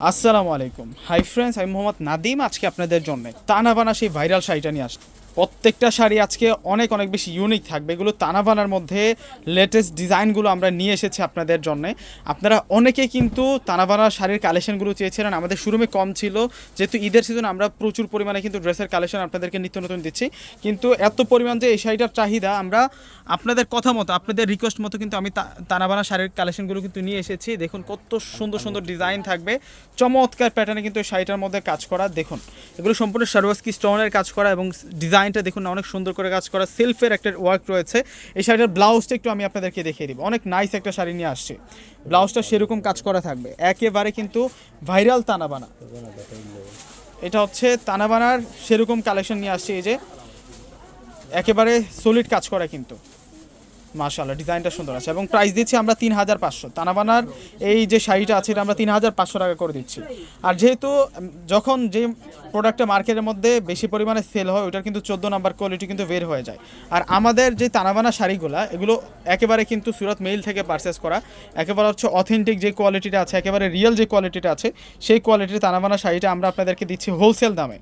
আসসালামু আলাইকুম। Hi friends আমি মোহাম্মদ নাদিম আজকে আপনাদের জন্য তানাবানা সেই ভাইরাল শাড়িটা নিয়ে আসছি। প্রত্যেকটা শাড়ি আজকে অনেক অনেক বেশি ইউনিক থাকবে। এগুলো তানাবানার মধ্যে লেটেস্ট ডিজাইনগুলো আমরা নিয়ে এসেছি আপনাদের জন্য। আপনারা অনেকে কিন্তু তানাবানার শাড়ির কালেকশনগুলো চেয়েছিলেন আমাদের শোরুমে কম ছিল। যেহেতু ঈদের সিজন আমরা প্রচুর পরিমাণে কিন্তু ড্রেসের কালেকশন আপনাদেরকে নিত্য নতুন দিচ্ছি। কিন্তু এত পরিমাণ যে এই শাড়িটার চাহিদা, আমরা আপনাদের কথা মতো, আপনাদের রিকোয়েস্ট মতো কিন্তু আমি তানাবানা শাড়ির কালেকশনগুলো কিন্তু নিয়ে এসেছি। দেখুন কত সুন্দর সুন্দর ডিজাইন থাকবে। চমৎকার প্যাটার্নে কিন্তু এই শাড়িটার মধ্যে কাজ করা। দেখুন, এগুলো সম্পূর্ণ সারওয়াস্কি স্টোনের কাজ করা এবং ডিজাইনটা দেখুন না, অনেক সুন্দর করে কাজ করা সেলফের একটা ওয়ার্ক রয়েছে। এই শাড়িটার ব্লাউজটা একটু আমি আপনাদেরকে দেখিয়ে দিব। অনেক নাইস একটা শাড়ি নিয়ে আসছে। ব্লাউজটা সেরকম কাজ করা থাকবে। একেবারে কিন্তু ভাইরাল তানাবানা। এটা হচ্ছে তানাবানার সেরকম কালেকশন নিয়ে আসছে এই যে। একেবারে সলিড কাজ করা কিন্তু। মাশাআল্লাহ, ডিজাইনটা সুন্দর আছে। এবং প্রাইস দিচ্ছি আমরা তিন হাজার পাঁচশো। তানাবানার এই যে শাড়িটা আছে, এটা আমরা তিন হাজার পাঁচশো টাকা করে দিচ্ছি। আর যেহেতু যখন যে প্রোডাক্টটা মার্কেটের মধ্যে বেশি পরিমাণে সেল হয় ওটার কিন্তু চোদ্দ নাম্বার কোয়ালিটি কিন্তু বের হয়ে যায়। আর আমাদের যে তানাবানা শাড়িগুলা, এগুলো একেবারে কিন্তু সুরত মেইল থেকে পারচেস করা। একেবারে হচ্ছে অথেন্টিক যে কোয়ালিটিটা আছে, একেবারে রিয়েল যে কোয়ালিটিটা আছে, সেই কোয়ালিটির তানাবানা শাড়িটা আমরা আপনাদেরকে দিচ্ছি হোলসেল দামে।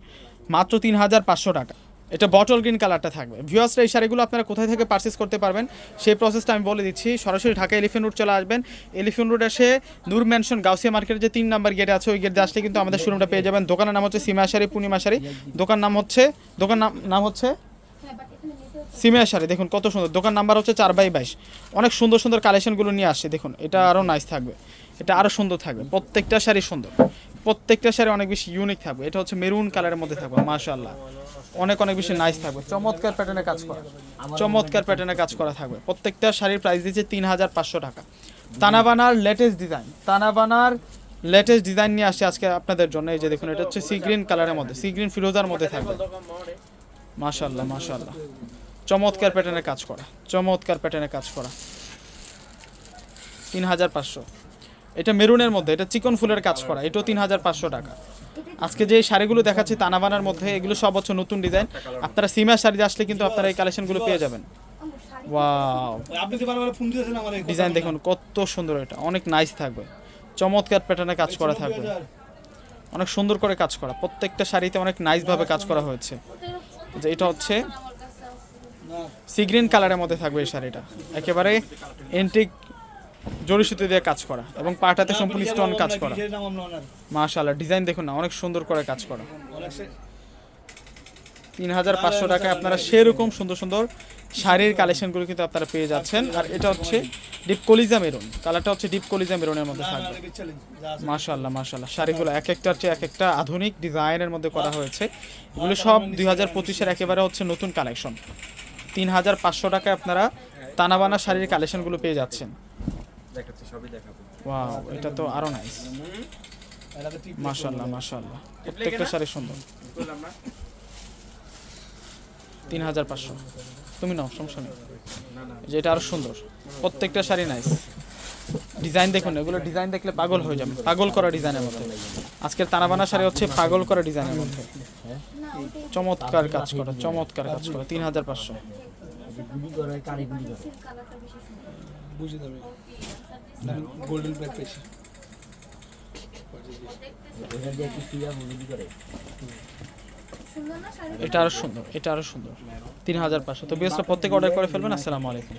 মাত্র তিন হাজার পাঁচশো টাকা। এটা বটল গ্রিন কালারটা থাকবে। ভিউয়ার্সরা এই শাড়িগুলো আপনারা কোথায় থেকে পারচেস করতে পারবেন, সেই প্রসেসটা আমি বলে দিচ্ছি। সরাসরি ঢাকা এলিফেন্ট রোড চলে আসবেন। এলিফেন্ট রোড এসে নূর ম্যানশন গাউসিয়া মার্কেটের যে তিন নাম্বার গেট আছে, ওই গেট আসলে কিন্তু আমাদের শোরুমটা পেয়ে যাবেন। দোকানের নাম হচ্ছে সিমা শাড়ি পূর্ণিমা শাড়ি দোকান নাম হচ্ছে, দোকান নাম নাম হচ্ছে সিমিয়া শাড়ি দেখুন কত সুন্দর। দোকান নাম্বার হচ্ছে চার বাই বাইশ। অনেক সুন্দর সুন্দর কালেকশনগুলো নিয়ে আসছে। দেখুন, এটা আরও নাইস থাকবে। এটা আরও সুন্দর থাকবে। প্রত্যেকটা শাড়ি সুন্দর। প্রত্যেকটা শাড়ি অনেক বেশি ইউনিক থাকবে। এটা হচ্ছে মেরুন কালারের মধ্যে থাকবে, মাশাআল্লাহ। অনেক অনেক বেশি নাইস থাকবে। চমৎকার প্যাটার্নে কাজ করা। চমৎকার প্যাটার্নে কাজ করা থাকবে। প্রত্যেকটা শাড়ির প্রাইস দিচ্ছে তিন হাজার পাঁচশো টাকা। তানাবানার লেটেস্ট ডিজাইন তানাবানার লেটেস্ট ডিজাইন নিয়ে আসছে আজকে আপনাদের জন্য। এই যে দেখুন, এটা হচ্ছে সি গ্রিন কালারের মধ্যে সি গ্রিন ফিরোজার মধ্যে থাকবে। মাশাল্লাহ মাশাল্লাহ চমৎকার প্যাটার্নে কাজ করা। চমৎকার প্যাটার্নে কাজ করা। তিন হাজার পাঁচশো। এটা মেরুনের মধ্যে এটা চিকন ফুলের কাজ করা এটাও তিন হাজার পাঁচশো টাকা। আজকে যে শাড়িগুলো দেখাচ্ছি তানাবানার মধ্যে এগুলো সব হচ্ছে নতুন ডিজাইন। আপনারা সিমা শাড়িতে আসলে কিন্তু আপনারা এই কালেকশনগুলো পেয়ে যাবেন। ওয়াও। ডিজাইন দেখুন কত সুন্দর এটা অনেক নাইস থাকবে। চমৎকার প্যাটার্নে কাজ করা থাকবে। অনেক সুন্দর করে কাজ করা প্রত্যেকটা শাড়িতে অনেক নাইস ভাবে কাজ করা হয়েছে। যে এটা হচ্ছে সি গ্রিন কালারের মধ্যে থাকবে এই শাড়িটা। একেবারে এন্টিক জরি সুতো দিয়ে কাজ করা এবং পাটাতে সম্পূর্ণ স্টোন কাজ করা। মাশাআল্লাহ ডিজাইন দেখুন না অনেক সুন্দর করে কাজ করা। তিন হাজার পাঁচশো টাকায় আপনারা সেরকম সুন্দর সুন্দর শাড়ির কালেকশনগুলো কিন্তু আপনারা পেয়ে যাচ্ছেন। আর এটা হচ্ছে ডিপ কলিজা মেরুন। কালারটা হচ্ছে ডিপ কলিজা মেরুনের মধ্যে থাকবে। মাশাল্লাহ মাশাল্লাহ শাড়িগুলো এক একটার চেয়ে এক একটা আধুনিক ডিজাইনের মধ্যে করা হয়েছে। এগুলো সব দুই হাজার পঁচিশের একেবারে হচ্ছে নতুন কালেকশন। তিন হাজার পাঁচশো টাকায় আপনারা তানাবানা শাড়ির কালেকশনগুলো পেয়ে যাচ্ছেন। দেখাচ্ছি সবই দেখাবো। ওয়াও এটা তো আরও নাইস মাশাল্লাহ মাশাল্লাহ প্রত্যেকটা শাড়ি সুন্দর। বললাম না তিন হাজার পাঁচশো। তুমি নাও সমস্যা নেই। না না যে এটা আরও সুন্দর। প্রত্যেকটা শাড়ি নাইস ডিজাইন দেখুন এগুলো ডিজাইন দেখলে পাগল হয়ে যাবে। পাগল করা ডিজাইনের মধ্যে। আজকের তানাবানা শাড়ি হচ্ছে পাগল করা ডিজাইনের মধ্যে। চমৎকার কাজ করা চমৎকার কাজ করা। তিন হাজার পাঁচশো। বুঝে যাবে। গোল্ডেন প্লেট পেয়েছি এটা আরও সুন্দর এটা আরও সুন্দর। তিন হাজার পাঁচশো। তো বিএসটা প্রত্যেকে অর্ডার করে ফেলবেন। আসসালামু আলাইকুম।